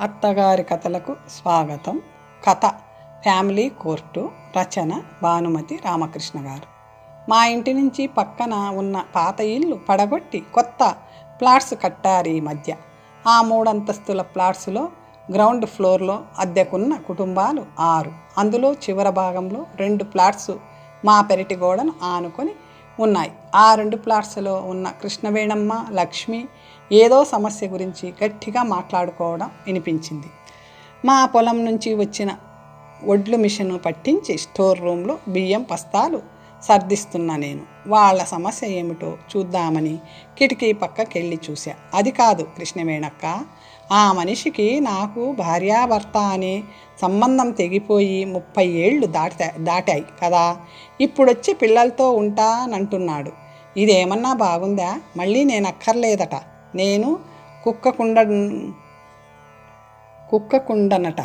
అత్తగారి కథలకు స్వాగతం. కథ ఫ్యామిలీ కోర్టు రచన భానుమతి రామకృష్ణ గారు. మా ఇంటి నుంచి పక్కన ఉన్న పాత ఇల్లు పడగొట్టి కొత్త ప్లాట్స్ కట్టారు ఈ మధ్య. ఆ మూడంతస్తుల ప్లాట్స్లో గ్రౌండ్ ఫ్లోర్లో అద్దెకున్న కుటుంబాలు ఆరు. అందులో చివర భాగంలో రెండు ప్లాట్స్ మా పెరటి గోడను ఆనుకొని ఉన్నాయి. ఆ రెండు ప్లాట్స్లో ఉన్న కృష్ణవేణమ్మ లక్ష్మి ఏదో సమస్య గురించి గట్టిగా మాట్లాడుకోవడం వినిపించింది. మా పొలం నుంచి వచ్చిన ఒడ్లు మిషను పట్టించి స్టోర్ రూమ్లో బియ్యం బస్తాలు సర్దిస్తున్నా నేను. వాళ్ళ సమస్య ఏమిటో చూద్దామని కిటికీ పక్కకెళ్ళి చూశా. అది కాదు కృష్ణవేణక్క ఆ మనిషికి నాకు భార్యాభర్త అనే సంబంధం తెగిపోయి ముప్పై ఏళ్ళు దాటా దాటాయి కదా. ఇప్పుడొచ్చి పిల్లలతో ఉంటానంటున్నాడు. ఇదేమన్నా బాగుందా? మళ్ళీ నేను అక్కర్లేదట నేను కుక్కకుండ కుక్కకుండనట.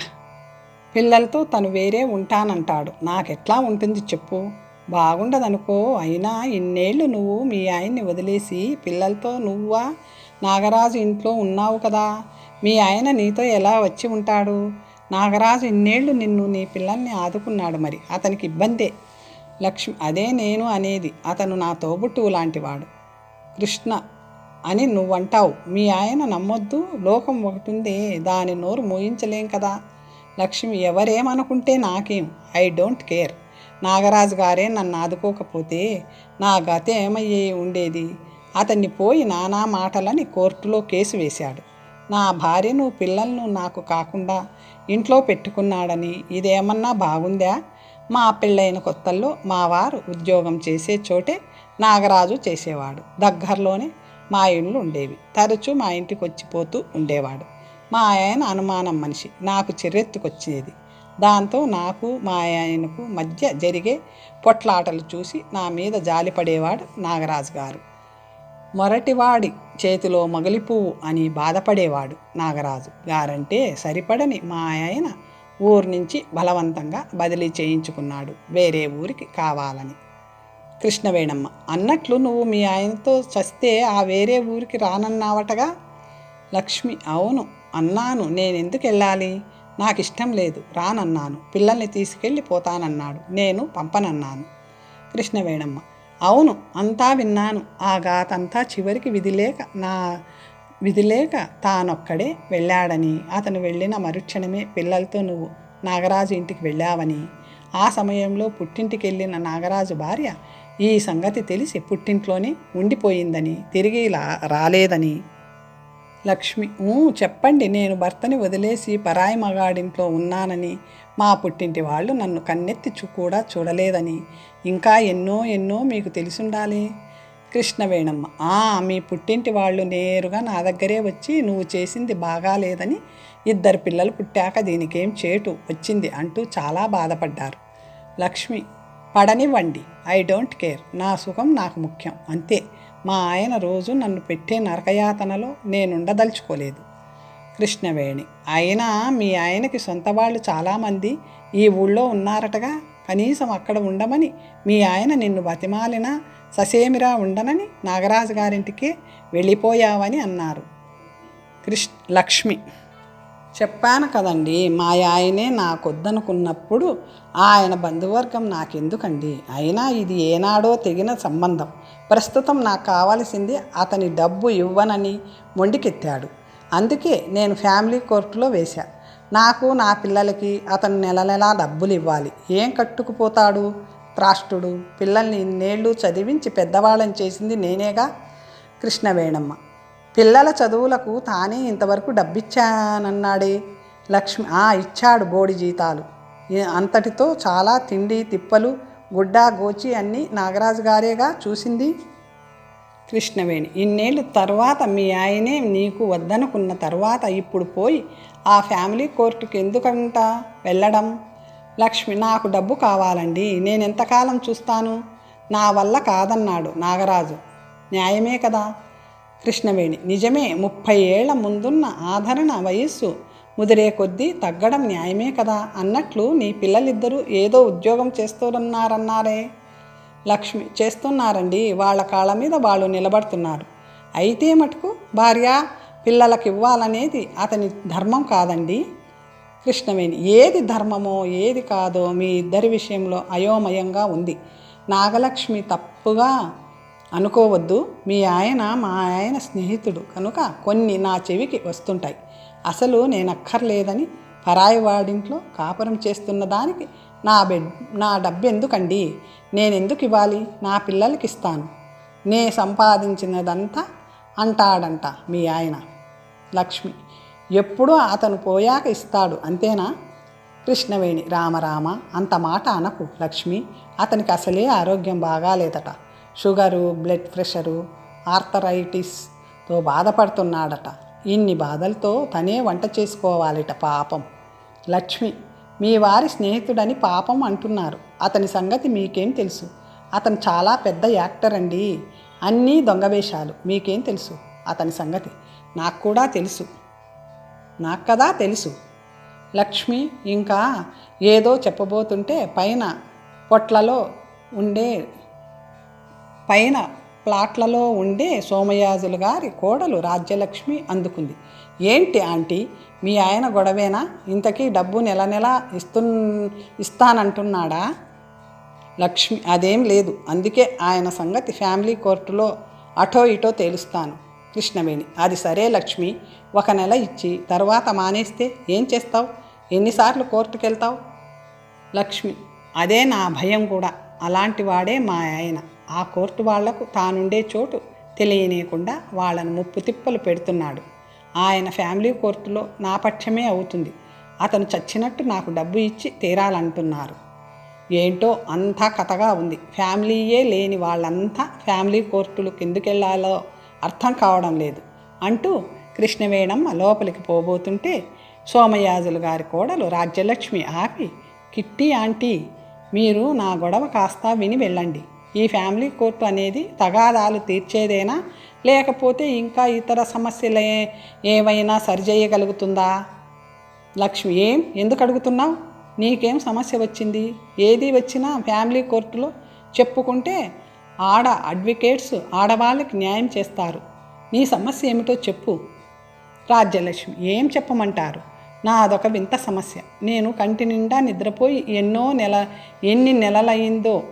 పిల్లలతో తను వేరే ఉంటానంటాడు. నాకెట్లా ఉంటుంది చెప్పు. బాగుండదనుకో అయినా ఇన్నేళ్ళు నువ్వు మీ ఆయన్ని వదిలేసి పిల్లలతో నువ్వా నాగరాజు ఇంట్లో ఉన్నావు కదా. మీ ఆయన నీతో ఎలా వచ్చి ఉంటాడు? నాగరాజు ఇన్నేళ్ళు నిన్ను నీ పిల్లల్ని ఆదుకున్నాడు మరి. అతనికి ఇబ్బందే. లక్ష్మి అదే నేను అనేది అతను నా తోబుట్టువు లాంటివాడు. కృష్ణ అని నువ్వంటావు. మీ ఆయన నమ్మొద్దు. లోకం ఒకటి ఉంది దాని నోరు మోయించలేం కదా. లక్ష్మి ఎవరేమనుకుంటే నాకేం? I don't care. నాగరాజు గారే నన్ను ఆదుకోకపోతే నా గత ఏమయ్యే ఉండేది? అతన్ని పోయి నానా మాటలని కోర్టులో కేసు వేశాడు. నా భార్యను పిల్లలను నాకు కాకుండా ఇంట్లో పెట్టుకున్నాడని ఇదేమన్నా బాగుందా? మా పెళ్ళైన కొత్తల్లో మా వారు ఉద్యోగం చేసే చోటే నాగరాజు చేసేవాడు. దగ్గరలోనే మా ఇళ్ళు ఉండేవి. తరచూ మా ఇంటికి వచ్చిపోతూ ఉండేవాడు. మా ఆయన అనుమానం మనిషి. నాకు చిరెత్తుకొచ్చేది. దాంతో నాకు మా ఆయనకు మధ్య జరిగే పొట్లాటలు చూసి నా మీద జాలిపడేవాడు నాగరాజు గారు. మొరటివాడి చేతిలో మగలిపువ్వు అని బాధపడేవాడు నాగరాజు. గారంటే సరిపడని మా ఆయన ఊరు నుంచి బలవంతంగా బదిలీ చేయించుకున్నాడు. వేరే ఊరికి కావాలని. కృష్ణవేణమ్మ అన్నట్లు నువ్వు మీ ఆయనతో చస్తే ఆ వేరే ఊరికి రానన్నావటగా? లక్ష్మి అవును అన్నాను. నేను ఎందుకు వెళ్ళాలి? నాకు ఇష్టం లేదు. రానన్నాను. పిల్లల్ని తీసుకెళ్ళి పోతానన్నాడు. నేను పంపనన్నాను. కృష్ణవేణమ్మ అవును అంతా విన్నాను. ఆ గాతంతా చివరికి విధిలేక నా విధిలేక తానొక్కడే వెళ్ళాడని అతను వెళ్ళిన మరుక్షణమే పిల్లలతో నువ్వు నాగరాజు ఇంటికి వెళ్ళావని. ఆ సమయంలో పుట్టింటికి వెళ్ళిన నాగరాజు భార్య ఈ సంగతి తెలిసి పుట్టింట్లోనే ఉండిపోయిందని తిరిగి రాలేదని లక్ష్మి. చెప్పండి నేను భర్తని వదిలేసి పరాయి మగాడింట్లో ఉన్నానని. మా పుట్టింటి వాళ్ళు నన్ను కన్నెత్తి కూడా చూడలేదని. ఇంకా ఎన్నో ఎన్నో మీకు తెలిసుండాలి. కృష్ణవేణమ్మ. ఆ మీ పుట్టింటి వాళ్ళు నేరుగా నా దగ్గరే వచ్చి నువ్వు చేసింది బాగాలేదని ఇద్దరు పిల్లలు పుట్టాక దీనికేం చేటు వచ్చింది అంటూ చాలా బాధపడ్డారు. లక్ష్మి పడనివ్వండి. I don't care. నా సుఖం నాకు ముఖ్యం. అంతే. మా ఆయన రోజు నన్ను పెట్టే నరకయాతనలో నేనుండదలుచుకోలేదు. కృష్ణవేణి. అయినా మీ ఆయనకి సొంత వాళ్ళు చాలామంది ఈ ఊళ్ళో ఉన్నారటగా కనీసం అక్కడ ఉండమని మీ ఆయన నిన్ను బతిమాలినా ససేమిరా ఉండనని నాగరాజు గారింటికే వెళ్ళిపోయావని అన్నారు. కృష్ణ లక్ష్మి. చెప్పాను కదండి మా ఆయనే నాకొద్దనుకున్నప్పుడు ఆయన బంధువర్గం నాకెందుకండి? అయినా ఇది ఏనాడో తెగిన సంబంధం. ప్రస్తుతం నాకు కావాల్సింది అతని డబ్బు ఇవ్వనని మొండికెత్తాడు. అందుకే నేను ఫ్యామిలీ కోర్టులో వేశా. నాకు నా పిల్లలకి అతను నెల నెలా డబ్బులు ఇవ్వాలి. ఏం కట్టుకుపోతాడు? త్రాష్టుడు పిల్లల్ని ఇన్నేళ్ళు చదివించి పెద్దవాళ్ళని చేసింది నేనేగా? కృష్ణవేణమ్మ. పిల్లల చదువులకు తానే ఇంతవరకు డబ్బిచ్చానన్నాడే లక్ష్మి. ఆ ఇచ్చాడు బోడి జీతాలు. అంతటితో చాలా తిండి తిప్పలు గుడ్డ గోచి అన్నీ నాగరాజు గారేగా చూసింది? కృష్ణవేణి ఇన్నేళ్ళు తర్వాత మీ ఆయనే నీకు వద్దనుకున్న తర్వాత ఇప్పుడు పోయి ఆ ఫ్యామిలీ కోర్టుకి ఎందుకంట వెళ్ళడం? లక్ష్మి నాకు డబ్బు కావాలండి నేను ఎంతకాలం చూస్తాను? నా వల్ల కాదన్నాడు నాగరాజు. న్యాయమే కదా? కృష్ణవేణి నిజమే ముప్పై ఏళ్ళ ముందున్న ఆదరణ వయస్సు ముదిరే కొద్దీ తగ్గడం న్యాయమే కదా అన్నట్లు నీ పిల్లలిద్దరూ ఏదో ఉద్యోగం చేస్తున్నారన్నారే. లక్ష్మి చేస్తున్నారండి. వాళ్ళ కాళ్ళ మీద వాళ్ళు నిలబడుతున్నారు. అయితే మటుకు భార్య పిల్లలకు ఇవ్వాలనేది అతని ధర్మం కాదండి. కృష్ణవేణి ఏది ధర్మమో ఏది కాదో మీ ఇద్దరి విషయంలో అయోమయంగా ఉంది. నాగలక్ష్మి తప్పుగా అనుకోవద్దు. మీ ఆయన మా ఆయన స్నేహితుడు. కనుక కొన్ని నా చెవికి వస్తుంటాయి. అసలు నేను అక్కర్లేదని పరాయి వాడింట్లో కాపురం చేస్తున్న దానికి నా బెడ్ నా డబ్బు ఎందుకండి నేను ఎందుకు ఇవ్వాలి నా పిల్లలకి ఇస్తాను నే సంపాదించినదంతా అంటాడంట మీ ఆయన. లక్ష్మి ఎప్పుడూ అతను పోయాక ఇస్తాడు అంతేనా? కృష్ణవేణి రామరామ అంత మాట అనకు లక్ష్మి. అతనికి అసలే ఆరోగ్యం బాగాలేదట. షుగరు బ్లడ్ ప్రెషరు ఆర్థరైటిస్తో బాధపడుతున్నాడట. ఇన్ని బాధలతో తనే వంట చేసుకోవాలిట పాపం. లక్ష్మి మీ వారి స్నేహితుడని పాపం అంటున్నారు. అతని సంగతి మీకేం తెలుసు? అతను చాలా పెద్ద యాక్టర్ అండి. అన్నీ దొంగవేషాలు మీకేం తెలుసు? అతని సంగతి నాకు కూడా తెలుసు. నాకు కదా తెలుసు. లక్ష్మి ఇంకా ఏదో చెప్పబోతుంటే పైన పొట్లలో ఉండే పైన ప్లాట్లలో ఉండే సోమయాజులు గారి కోడలు రాజ్యలక్ష్మి అందుకుంది. ఏంటి ఆంటీ? మీ ఆయన గొడవేనా? ఇంతకీ డబ్బు నెల నెల ఇస్తు ఇస్తానంటున్నాడా? లక్ష్మి అదేం లేదు. అందుకే ఆయన సంగతి ఫ్యామిలీ కోర్టులో అటో ఇటో తేలుస్తాను. కృష్ణవేణి అది సరే లక్ష్మి. ఒక నెల ఇచ్చి తర్వాత మానేస్తే ఏం చేస్తావు? ఎన్నిసార్లు కోర్టుకు వెళ్తావు లక్ష్మి అదే నా భయం కూడా. అలాంటి వాడే మా ఆయన. ఆ కోర్టు వాళ్ళకు తానుండే చోటు తెలియనీయకుండా వాళ్ళను ముప్పు తిప్పలు పెడుతున్నాడు. ఆయన ఫ్యామిలీ కోర్టులో నా పక్షమే అవుతుంది. అతను చచ్చినట్టు నాకు డబ్బు ఇచ్చి తీరాలంటున్నారు. ఏంటో అంతా కథగా ఉంది. ఫ్యామిలీయే లేని వాళ్ళంతా ఫ్యామిలీ కోర్టులు కిందుకెళ్ళాలో అర్థం కావడం లేదు. అంటూ కృష్ణవేణమ్మ లోపలికి పోబోతుంటే సోమయాజులు గారి కోడలు రాజ్యలక్ష్మి ఆపి కిట్టి ఆంటీ మీరు నా గొడవ కాస్త విని వెళ్ళండి. ఈ ఫ్యామిలీ కోర్టు అనేది తగాదాలు తీర్చేదేనా? లేకపోతే ఇంకా ఇతర సమస్యలు ఏ- సరిచేయగలుగుతుందా లక్ష్మి ఏం? ఎందుకు అడుగుతున్నావు? నీకేం సమస్య వచ్చింది? ఏది వచ్చినా ఫ్యామిలీ కోర్టులో చెప్పుకుంటే ఆడ అడ్వకేట్స్ ఆడవాళ్ళకి న్యాయం చేస్తారు. నీ సమస్య ఏమిటో చెప్పు. రాజ్యలక్ష్మి ఏం చెప్పమంటారు? నాదొక వింత సమస్య. నేను కంటి నిండా నిద్రపోయి ఎన్నో నెల ఎన్ని నెలలయ్యిందో.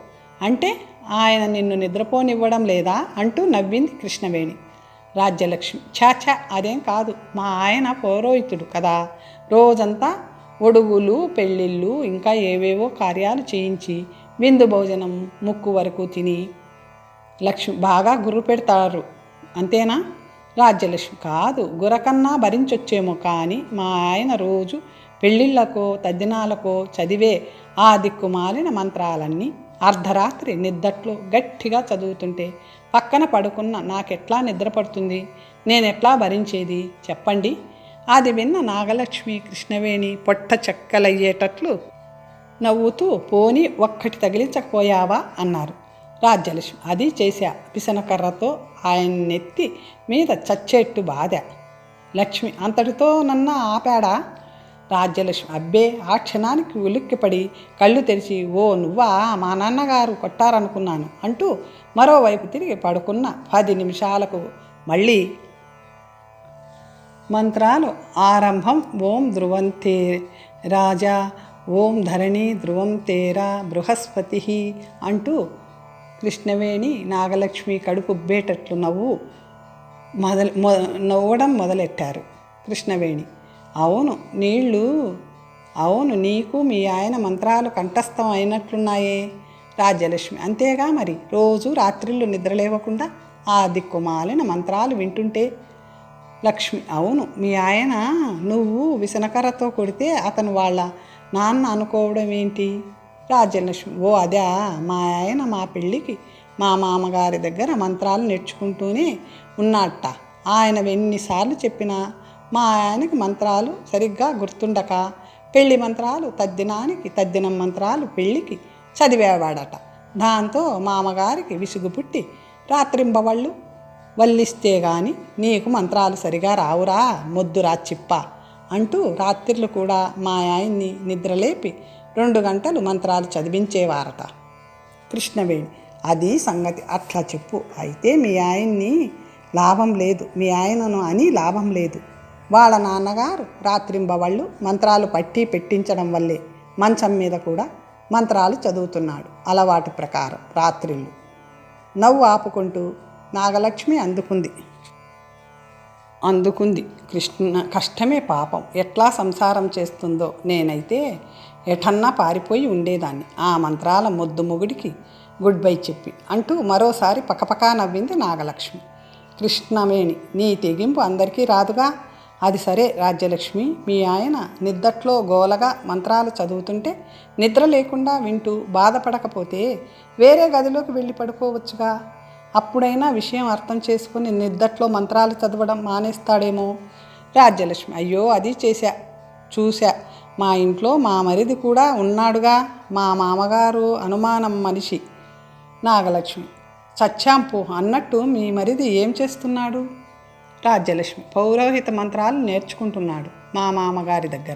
అంటే ఆయన నిన్ను నిద్రపోనివ్వడం లేదా అంటూ నవ్వింది కృష్ణవేణి. రాజ్యలక్ష్మి చాచా అదేం కాదు మా ఆయన పౌరోహితుడు కదా. రోజంతా ఒడుగులు పెళ్ళిళ్ళు ఇంకా ఏవేవో కార్యాలు చేయించి విందు భోజనం ముక్కు వరకు తిని లక్ష్మి బాగా గుర్రు పెడతారు అంతేనా? రాజ్యలక్ష్మి కాదు గురకన్నా భరించొచ్చేమో కానీ మా ఆయన రోజు పెళ్ళిళ్ళకో తద్దినాలకో చదివే ఆ దిక్కుమాలిన మంత్రాలన్నీ అర్ధరాత్రి నిద్దట్లో గట్టిగా చదువుతుంటే పక్కన పడుకున్న నాకెట్లా నిద్ర పడుతుంది నేనెట్లా భరించేది? చెప్పండి. అది విన్న నాగలక్ష్మి కృష్ణవేణి పొట్ట చెక్కలయ్యేటట్లు నవ్వుతూ పోని ఒక్కటి తగిలించకపోయావా? అన్నారు. రాజ్యలక్ష్మి అది చేశా. పిసనకర్రతో ఆయన నెత్తి మీద చచ్చేట్టు బాధ. లక్ష్మి అంతటితో నన్న ఆపాడా? రాజ్యలక్ష్మి. అబ్బే ఆ క్షణానికి ఉలిక్కిపడి కళ్ళు తెరిచి ఓ నువ్వా? మా నాన్నగారు కొట్టారనుకున్నాను అంటూ మరోవైపు తిరిగి పడుకున్న పది నిమిషాలకు మళ్ళీ మంత్రాలు ఆరంభం ఓం ధ్రువంతే రాజా ఓం ధరణి ధ్రువం తేరా బృహస్పతి అంటూ కృష్ణవేణి నాగలక్ష్మి కడుపుబ్బేటట్లు నవ్వు మొదలు మొ నవ్వడం మొదలెట్టారు కృష్ణవేణి. అవును నీళ్ళు. అవును నీకు మీ ఆయన మంత్రాలు కంఠస్థం అయినట్లున్నాయే. రాజ్యలక్ష్మి అంతేగా మరి? రోజు రాత్రిళ్ళు నిద్రలేవకుండా ఆ దిక్కుమాలిన మంత్రాలు వింటుంటే లక్ష్మి అవును మీ ఆయన నువ్వు విసనకర్రతో కొడితే అతను వాళ్ళ నాన్న అనుకోవడం ఏంటి? రాజ్యలక్ష్మి ఓ అదే మా ఆయన మా పెళ్ళికి మా మామగారి దగ్గర మంత్రాలు నేర్చుకుంటూనే ఉన్నట్ట ఆయన ఎన్నిసార్లు చెప్పినా మా ఆయనకి మంత్రాలు సరిగ్గా గుర్తుండక పెళ్ళి మంత్రాలు తద్దినానికి తద్దినం మంత్రాలు పెళ్ళికి చదివేవాడట. దాంతో మామగారికి విసుగు పుట్టి రాత్రింబవళ్ళు వల్లిస్తే గాని నీకు మంత్రాలు సరిగా రావురా మొద్దురా చిప్ప అంటూ రాత్రిలు కూడా మా ఆయన్ని నిద్రలేపి రెండు గంటలు మంత్రాలు చదివించేవారట. కృష్ణవేణి అది సంగతి అట్లా చెప్పు. అయితే మీ ఆయన్ని లాభం లేదు. మీ ఆయనను అని లాభం లేదు. వాళ్ళ నాన్నగారు రాత్రింబవళ్ళు మంత్రాలు పట్టి పెట్టించడం వల్లే మంచం మీద కూడా మంత్రాలు చదువుతున్నాడు. అలవాటు ప్రకారం రాత్రిళ్ళు. నవ్వు ఆపుకుంటూ నాగలక్ష్మి అందుకుంది. అందుకుంది. కృష్ణ కష్టమే పాపం. ఎట్లా సంసారం చేస్తుందో నేనైతే ఎటన్నా పారిపోయి ఉండేదాన్ని. ఆ మంత్రాల మొద్దు మొగుడికి గుడ్ బై చెప్పి అంటూ మరోసారి పకపకా నవ్వింది నాగలక్ష్మి. కృష్ణవేణి నీ తెగింపు అందరికీ రాదుగా? అది సరే రాజ్యలక్ష్మి. మీ ఆయన నిద్దట్లో గోలగా మంత్రాలు చదువుతుంటే నిద్ర లేకుండా వింటూ బాధపడకపోతే వేరే గదిలోకి వెళ్ళి పడుకోవచ్చుగా? అప్పుడైనా విషయం అర్థం చేసుకుని నిద్దట్లో మంత్రాలు చదవడం మానేస్తాడేమో? రాజ్యలక్ష్మి. అయ్యో అది చేశా చూశా. మా ఇంట్లో మా మరిది కూడా ఉన్నాడుగా మా మామగారు అనుమానం మనిషి. నాగలక్ష్మి. చచ్చాంపు అన్నట్టు మీ మరిది ఏం చేస్తున్నాడు? రాజ్యలక్ష్మి పౌరోహిత మంత్రాలు నేర్చుకుంటున్నాడు మా మామగారి దగ్గర.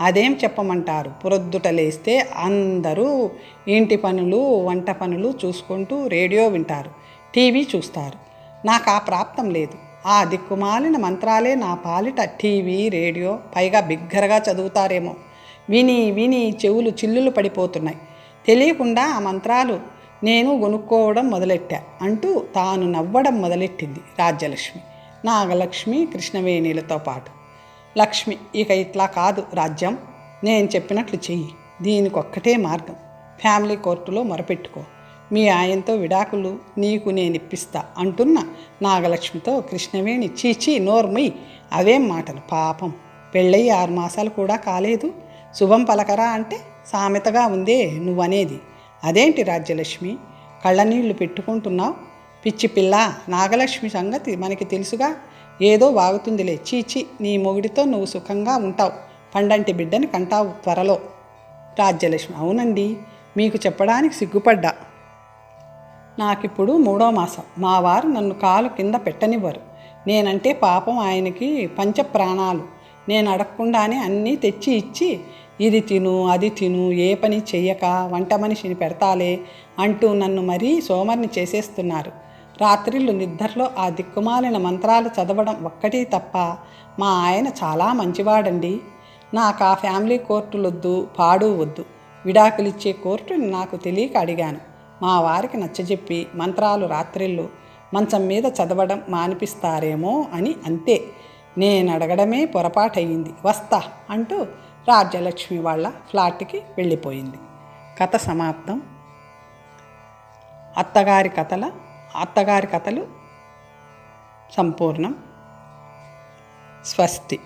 అదేం చెప్పమంటారు? పురొద్దుట లేస్తే అందరూ ఇంటి పనులు వంట పనులు చూసుకుంటూ రేడియో వింటారు టీవీ చూస్తారు. నాకు ఆ ప్రాప్తం లేదు. ఆ దిక్కుమాలిన మంత్రాలే నా పాలిట టీవీ రేడియో పైగా బిగ్గరగా చదువుతారేమో. విని విని చెవులు చిల్లులు పడిపోతున్నాయి. తెలియకుండా ఆ మంత్రాలు నేను కొనుక్కోవడం మొదలెట్టా అంటూ తాను నవ్వడం మొదలెట్టింది రాజ్యలక్ష్మి. నాగలక్ష్మి కృష్ణవేణిలతో పాటు. లక్ష్మి ఇక ఇట్లా కాదు రాజ్యం. నేను చెప్పినట్లు చెయ్యి. దీనికొక్కటే మార్గం. ఫ్యామిలీ కోర్టులో మొరపెట్టుకో. మీ ఆయనతో విడాకులు నీకు నేను ఇప్పిస్తా అంటున్న నాగలక్ష్మితో కృష్ణవేణి చీచీ నోర్మై అవేం మాటలు? పాపం. పెళ్ళయి ఆరు మాసాలు కూడా కాలేదు. శుభం పలకరా అంటే సామెతగా ఉందే నువ్వనేది. అదేంటి రాజ్యలక్ష్మి? కళ్ళనీళ్ళు పెట్టుకుంటున్నావు? పిచ్చి పిల్ల నాగలక్ష్మి సంగతి మనకి తెలుసుగా. ఏదో వాగుతుందిలే. చీచి నీ మొగుడితో నువ్వు సుఖంగా ఉంటావు. పండంటి బిడ్డని కంటావు త్వరలో. రాజ్యలక్ష్మి అవునండి. మీకు చెప్పడానికి సిగ్గుపడ్డా. నాకిప్పుడు మూడో మాసం. మా వారు నన్ను కాలు కింద పెట్టనివ్వరు. నేనంటే పాపం ఆయనకి పంచ ప్రాణాలు నేను అడగకుండానే అన్నీ తెచ్చి ఇచ్చి ఇది తిను అది తిను ఏ పని చెయ్యక వంట మనిషిని పెడతాలే అంటూ నన్ను మరీ సోమరిని చేసేస్తున్నారు. రాత్రిళ్ళు నిద్రలో ఆ దిక్కుమాలిన మంత్రాలు చదవడం ఒక్కటి తప్ప మా ఆయన చాలా మంచివాడండి. నాకు ఆ ఫ్యామిలీ కోర్టులొద్దు పాడు వద్దు విడాకులిచ్చే కోర్టుని నాకు తెలియక అడిగాను. మా వారికి నచ్చజెప్పి మంత్రాలు రాత్రిళ్ళు మంచం మీద చదవడం మానిపిస్తారేమో అని అంతే. నేను అడగడమే పొరపాటయింది వస్తా అంటూ రాజ్యలక్ష్మి వాళ్ళ ఫ్లాట్కి వెళ్ళిపోయింది. కథ సమాప్తం. అత్తగారి కథల అత్తగారి కథలు సంపూర్ణం స్వస్తి.